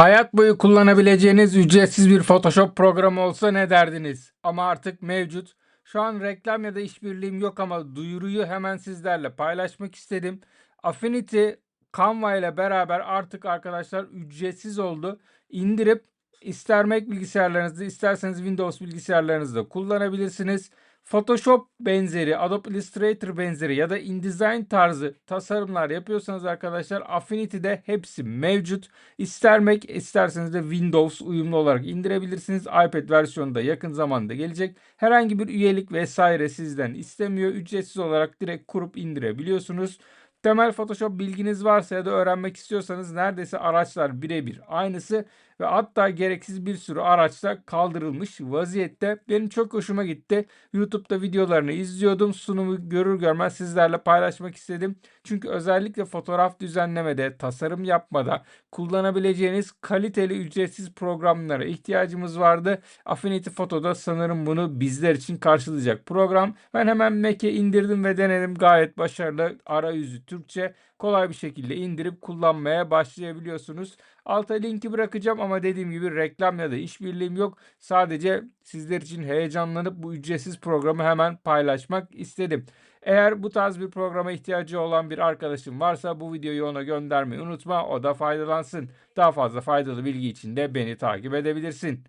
Hayat boyu kullanabileceğiniz ücretsiz bir Photoshop programı olsa ne derdiniz? Ama artık mevcut. Şu an reklam ya da işbirliğim yok ama duyuruyu hemen sizlerle paylaşmak istedim. Affinity Canva ile beraber artık arkadaşlar ücretsiz oldu. İndirip ister Mac bilgisayarlarınızda isterseniz Windows bilgisayarlarınızda kullanabilirsiniz. Photoshop benzeri, Adobe Illustrator benzeri ya da InDesign tarzı tasarımlar yapıyorsanız arkadaşlar Affinity'de hepsi mevcut. İster Mac isterseniz de Windows uyumlu olarak indirebilirsiniz. iPad versiyonu da yakın zamanda gelecek. Herhangi bir üyelik vesaire sizden istemiyor. Ücretsiz olarak direkt kurup indirebiliyorsunuz. Temel Photoshop bilginiz varsa ya da öğrenmek istiyorsanız neredeyse araçlar birebir aynısı ve hatta gereksiz bir sürü araçta kaldırılmış vaziyette. Benim çok hoşuma gitti. YouTube'da videolarını izliyordum. Sunumu görür görmez sizlerle paylaşmak istedim. Çünkü özellikle fotoğraf düzenlemede, tasarım yapmada kullanabileceğiniz kaliteli ücretsiz programlara ihtiyacımız vardı. Affinity Photo'da sanırım bunu bizler için karşılayacak program. Ben hemen Mac'e indirdim ve denedim. Gayet başarılı. Arayüzü Türkçe. Kolay bir şekilde indirip kullanmaya başlayabiliyorsunuz. Alta linki bırakacağım ama dediğim gibi reklam ya da işbirliğim yok. Sadece sizler için heyecanlanıp bu ücretsiz programı hemen paylaşmak istedim. Eğer bu tarz bir programa ihtiyacı olan bir arkadaşım varsa bu videoyu ona göndermeyi unutma. O da faydalansın. Daha fazla faydalı bilgi için de beni takip edebilirsin.